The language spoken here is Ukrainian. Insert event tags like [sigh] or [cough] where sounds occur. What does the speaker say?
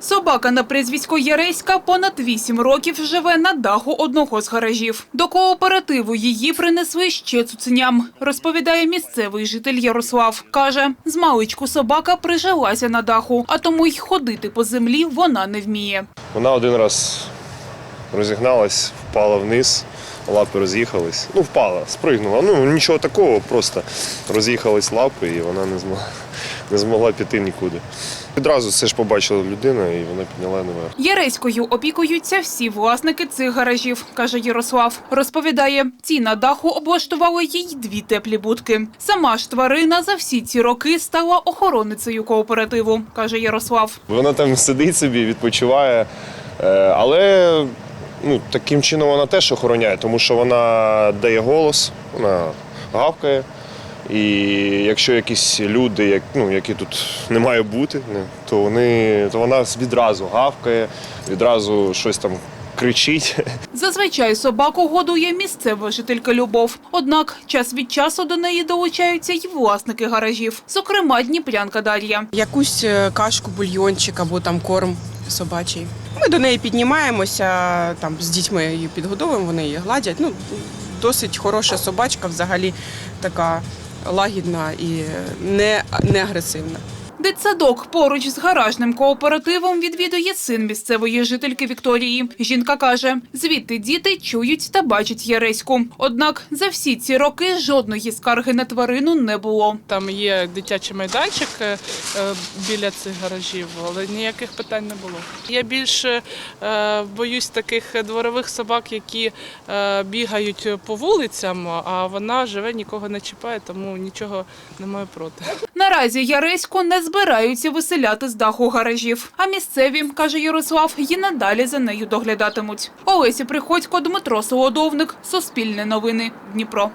Собака на прізвисько Яреська понад вісім років живе на даху одного з гаражів. До кооперативу її принесли ще цуценям, розповідає місцевий житель Ярослав. Каже, з маличку собака прижилася на даху, а тому й ходити по землі вона не вміє. Вона один раз розігналась, впала вниз, лапи роз'їхались. Ну, впала, спригнула. Ну, нічого такого, просто роз'їхались лапи і вона не змогла, не змогла піти нікуди. Відразу це ж побачила людина і вона підняла наверх. Яреською опікуються всі власники цих гаражів, каже Ярослав. Розповідає, ці на даху облаштували їй дві теплі будки. Сама ж тварина за всі ці роки стала охороницею кооперативу, каже Ярослав. Вона там сидить собі, відпочиває, е, але ну, таким чином вона теж охороняє, тому що вона дає голос, вона гавкає. І якщо якісь люди, як, ну, які тут не має бути, не, то, вони, то вона відразу гавкає, відразу щось там кричить. [laughs] Зазвичай собаку годує місцева жителька Любов. Однак час від часу до неї долучаються й власники гаражів, зокрема Дніпрянка Дар'я. якусь е, кашку, бульйончик або там корм собачий. Ми до неї піднімаємося, там з дітьми її підгодовуємо, вони її гладять. Ну, досить хороша собачка, взагалі така лагідна і не, не агресивна. Дитсадок поруч з гаражним кооперативом відвідує син місцевої жительки Вікторії. Жінка каже, звідти діти чують та бачать Яреську. Однак за всі ці роки жодної скарги на тварину не було. Там є дитячий майданчик е, е, біля цих гаражів, але ніяких питань не було. Я більше е, боюсь таких дворових собак, які бігають по вулицям, а вона живе, нікого не чіпає, тому нічого не маю проти. Наразі Яреську не збираються виселяти з даху гаражів. А місцеві, каже Ярослав, і надалі за нею доглядатимуть. Олеся Приходько, Дмитро Солодовник, Суспільне новини, Дніпро.